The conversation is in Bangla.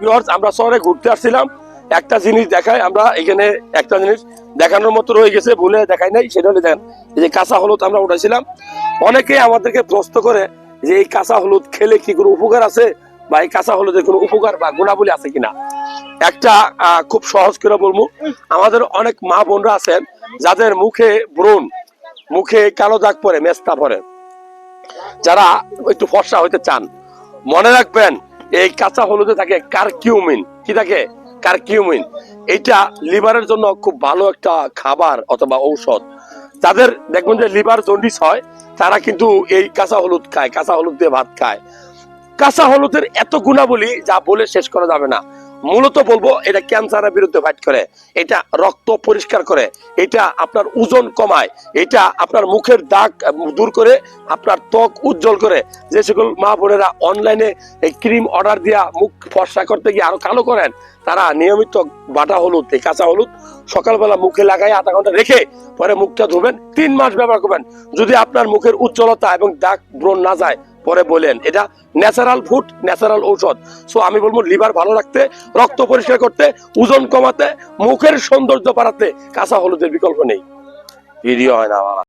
ভিউয়ার্স আমরা শহরে ঘুরতে আসছিলাম। একটা জিনিস দেখায় আমরা এখানে একটা জিনিস দেখানোর মতো রয়ে গেছে, ভুলে দেখাই নাই, সেটা হলে দেখেন, এই যে কাঁচা হলুদ আমরা উঠেছিলাম অনেকে আমাদেরকে প্রশ্ন করে যে এই কাঁচা হলুদ খেলে কি কোনো উপকার আছে? বা এই কাঁচা হলুদের কোনো উপকার বা গুণাবলী আছে কিনা? একটা খুব সহজ করে বলব, আমাদের অনেক মা বোনরা আছেন, যাদের মুখে ব্রণ, মুখে কালো দাগ পরে মেস্তা পরে যারা একটু ফর্সা হইতে চান, মনে রাখবেন এই কাঁচা হলুদে থাকে কারকিউমিন। কি থাকে? কার্কিউমিন। এটা লিভারের জন্য খুব ভালো একটা খাবার অথবা ঔষধ। তাদের দেখবেন যে লিভার জন্ডিস হয়, তারা কিন্তু এই কাঁচা হলুদ খায়, কাঁচা হলুদ দিয়ে ভাত খায়। কাঁচা হলুদের এত গুণাবলী যা বলে শেষ করা যাবে না। মূলত বলব, এটা ক্যান্সারের বিরুদ্ধে ফাইট করে। এটা রক্ত পরিষ্কার করে। এটা আপনার ওজন কমায়। এটা আপনার মুখের দাগ দূর করে, আপনার ত্বক উজ্জ্বল করে। যে সকল মা বোনেরা অনলাইনে এই ক্রিম অর্ডার দিয়া মুখ ফর্সা করতে গিয়ে আরও কালো করেন, তারা নিয়মিত বাটা হলুদ, এই কাঁচা হলুদ সকালবেলা মুখে লাগাই আধা ঘণ্টা রেখে পরে মুখটা ধুবেন, তিন মাস ব্যবহার করবেন। যদি আপনার মুখের উজ্জ্বলতা এবং দাগ ব্রণ না যায় পরে বলেন, এটা ন্যাচারাল ফুড ন্যাচারাল ঔষধ। সো আমি বলব লিভার ভালো রাখতে, রক্ত পরিষ্কার করতে, ওজন কমাতে, মুখের সৌন্দর্য বাড়াতে কাঁচা হলুদের বিকল্প নেই। ভিডিও হয় না